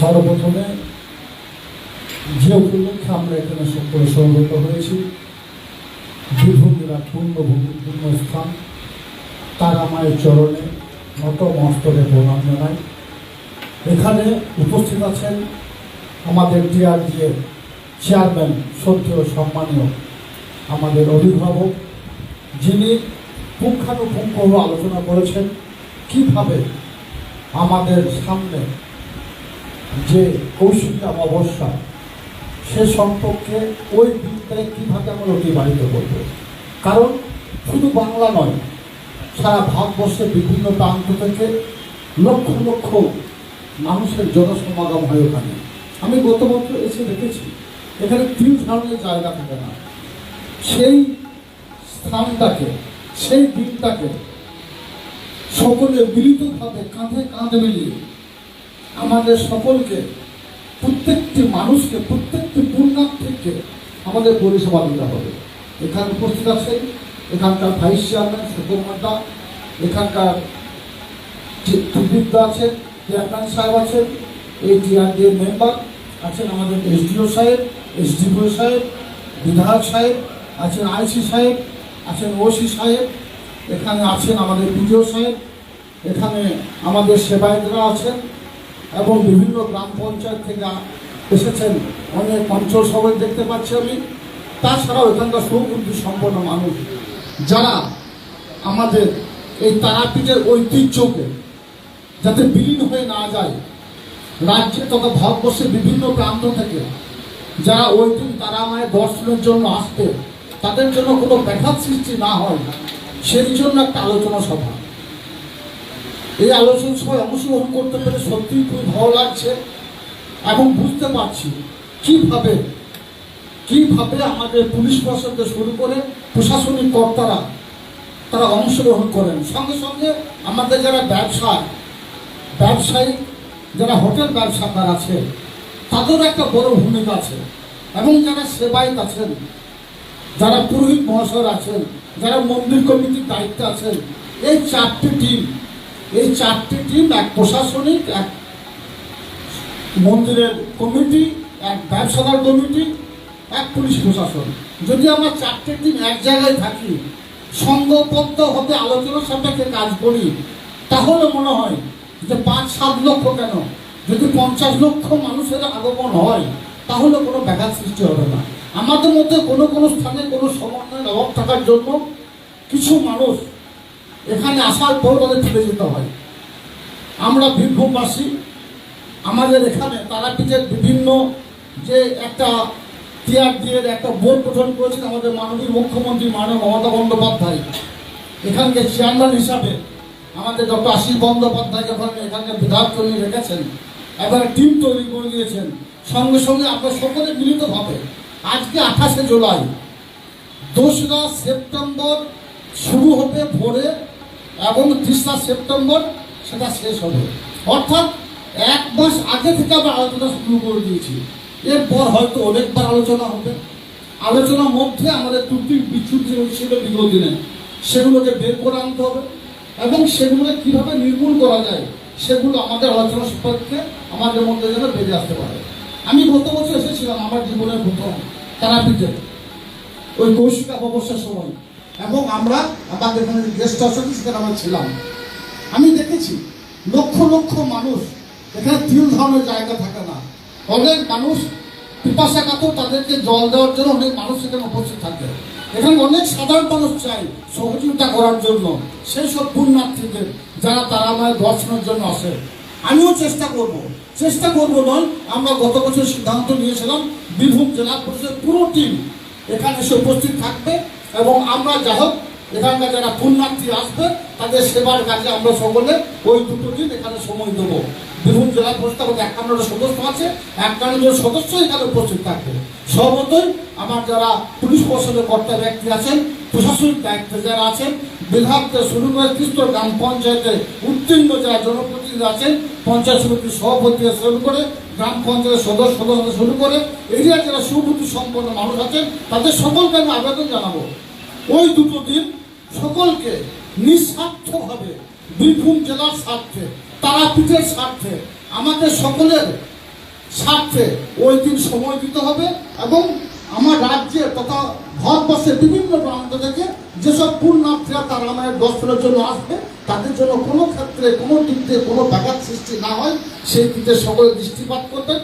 সর্বপ্রথমে যে উপলক্ষে আমরা এখানে সকলে সমবেত হয়েছি বীরভূমিরা পূর্ণভূমি পূর্ণস্থান তারা মায়ের চরণে নত মস্তকে প্রণাম জানাই। এখানে উপস্থিত আছেন আমাদের ডিআরডিএ চেয়ারম্যান, শ্রদ্ধেয়, সম্মানীয় আমাদের অভিভাবক, যিনি পুঙ্খানুপুঙ্খ আলোচনা করেছেন কীভাবে আমাদের সামনে যে কৌশিকী অমাবস্যা, সে সম্পর্কে ওই দিনটাকে কীভাবে আমরা অতিবাহিত করব? কারণ শুধু বাংলা নয়, সারা ভারতবর্ষের বিভিন্ন প্রান্ত থেকে লক্ষ লক্ষ মানুষের জনসমাগম হয় ওখানে। আমি গত বছর এসে দেখেছি, এখানে তিন ধরনের জায়গা থাকে না। সেই স্থানটাকে, সেই দিনটাকে সকলে মিলিতভাবে কাঁধে কাঁধ মিলিয়ে আমাদের সকলকে, প্রত্যেকটি মানুষকে, প্রত্যেকটি পুণ্যার্থীকে আমাদের পরিষেবা দিতে হবে। এখানে উপস্থিত আছে এখানকার ভাইস চেয়ারম্যান সুকুমারদা এখানকার বিদ্যা আছেন, চেয়ারম্যান সাহেব আছেন, এই টিআরডি এর মেম্বার আছেন আমাদের এসডিও সাহেব, এসডিপিও সাহেব, বিধায়ক সাহেব, আছেন আইসি সাহেব, আছেন ওসি সাহেব, এখানে আছেন আমাদের বিডিও সাহেব, এখানে আমাদের সেবায়তরা আছেন এবং বিভিন্ন গ্রাম পঞ্চায়েত থেকে এসেছেন। অনেক অঞ্চল সবাই দেখতে পাচ্ছি আমি। তাছাড়াও এখানকার সুবুদ্ধি সম্পন্ন মানুষ। যারা আমাদের এই তারাপীঠের ঐতিহ্যকে যাতে বিলীন হয়ে না যায়, রাজ্যে তথা ভারতবর্ষের বিভিন্ন প্রান্ত থেকে যারা ওই দিন তারা মায়ের দর্শনের জন্য আসতে, তাদের জন্য কোনো ব্যাঘাত সৃষ্টি না হয়। সেই জন্য একটা আলোচনা সভা। এই আলোচনা সময় অংশগ্রহণ করতে পেরে সত্যিই খুব ভালো লাগছে। এবং বুঝতে পারছি কীভাবে কীভাবে আমাদের পুলিশ প্রশাসন থেকে শুরু করে প্রশাসনিক কর্তারা তারা অংশগ্রহণ করেন। সঙ্গে সঙ্গে আমাদের যারা ব্যবসা ব্যবসায়ী, যারা হোটেল ব্যবসাদার আছে তাদেরও একটা বড় ভূমিকা আছে। এবং যারা সেবায়িত আছেন, যারা পুরোহিত মহাশয় আছেন, যারা মন্দির কমিটির দায়িত্বে আছেন, এই চারটি টিম এই চারটি টিম এক প্রশাসনিক, এক মন্দিরের কমিটি এক ব্যবসাদার কমিটি এক পুলিশ প্রশাসন। যদি আমরা চারটে টিম এক জায়গায় থাকি সঙ্গবদ্ধ হতে আলোচনার সাপেক্ষে কাজ করি, তাহলে মনে হয় যে পাঁচ, সাত লক্ষ কেন? যদি পঞ্চাশ লক্ষ মানুষের আগমন হয়, তাহলে কোনো ব্যাঘাত সৃষ্টি হবে না। আমাদের মধ্যে কোনো কোনো স্থানে কোনো সমন্বয়ের অভাব থাকার জন্য কিছু মানুষ এখানে আসার পর তাদের ফিরে যেতে হয়। আমরা বীরভূমবাসী আমাদের এখানে তারাপীঠের বিভিন্ন যে একটা টিআর দিয়ে একটা বোর্ড গঠন করেছেন আমাদের মাননীয় মুখ্যমন্ত্রী মাননীয় মমতা বন্দ্যোপাধ্যায়। এখানকার চেয়ারম্যান হিসাবে আমাদের ডক্টর আশিস বন্দ্যোপাধ্যায় যখন এখানকার বিধায়ক তৈরি রেখেছেন এবার টিম তৈরি করে দিয়েছেন, সঙ্গে সঙ্গে আমরা সকলে মিলিতভাবে আজকে আঠাশে জুলাই, দোসরা সেপ্টেম্বর শুরু হবে ভোরে এবং তেসরা সেপ্টেম্বর সেটা শেষ হবে। অর্থাৎ এক মাস আগে থেকে আমরা আলোচনা শুরু করে দিয়েছি। এরপর হয়তো অনেকবার আলোচনা হবে। আলোচনার মধ্যে আমাদের ত্রুটি বিচ্ছুটি ছিল বিগত দিনে, সেগুলোকে বের করে আনতে হবে এবং সেগুলোকে কীভাবে নির্মূল করা যায়, সেগুলো আমাদের আলোচনা সম্পর্কে আমাদের মধ্যে যেন বেরিয়ে আসতে পারে। আমি গত বছর এসেছিলাম, আমার জীবনের প্রথম তারাপীঠে ওই কৌশিক অমাবস্যার সময়। এবং আমরা আমাদের এখানে গেস্ট হাউস আছে, সেখানে আমরা ছিলাম। আমি দেখেছি লক্ষ লক্ষ মানুষ, এখানে তিন ধরনের জায়গা থাকে না। অনেক মানুষ পিপাসা কাতর তাদেরকে জল দেওয়ার জন্য অনেক মানুষ এখানে উপস্থিত থাকে। এখানে অনেক সাধারণ মানুষ চাই সহযোগিতা করার জন্য। সেই সব পুণ্যার্থীদের, যারা তারা মায়ের দর্শনের জন্য আসে। আমিও চেষ্টা করব। চেষ্টা করব নয়, আমরা গত বছর সিদ্ধান্ত নিয়েছিলাম, বীরভূম জেলা পরিষদের পুরো টিম এখানে এসে উপস্থিত থাকবে। এবং আমরা যা হোক, এখানকার যারা পুণ্যার্থী আসবে, তাদের সেবার কাজে আমরা সকলে ওই দুটো দিন এখানে সময় দেবো। বীরভূম জেলা পরিষদ আমাদের একান্নটা সদস্য আছে একান্ন জন সদস্য এখানে উপস্থিত থাকবে। সর্বতই আমার যারা পুলিশ প্রশাসনের কর্তা ব্যক্তি আছেন, প্রশাসনিক দায়িত্বে যারা আছেন বিধায়ক শুরু করে খ্রিস্ট গ্রাম পঞ্চায়েতে উত্তীর্ণ যারা জনপ্রতিনিধি আছেন, পঞ্চায়েত সমিতির সভাপতি শুরু করে গ্রাম পঞ্চায়েতের সদস্য সদস্য শুরু করে এরিয়ার যারা সুবুদ্ধি সম্পন্ন মানুষ আছেন, তাদের সকলকে আমি আবেদন জানাব। ওই দুটো দিন সকলকে নিঃস্বার্থভাবে বীরভূম জেলার স্বার্থে, তারাপীঠের স্বার্থে, আমাদের সকলের স্বার্থে ওই দিন সময় দিতে হবে এবং আমার রাজ্যে তথা ভারতবর্ষের বিভিন্ন প্রান্ত থেকে যেসব পূর্ণার্থীরা তারা রামায়ণ দর্শনের জন্য আসবে, তাদের জন্য কোনো ক্ষেত্রে কোনো দিক দিয়ে কোনো ব্যাঘাত সৃষ্টি না হয়। সেই দিকে সকলে দৃষ্টিপাত করবেন।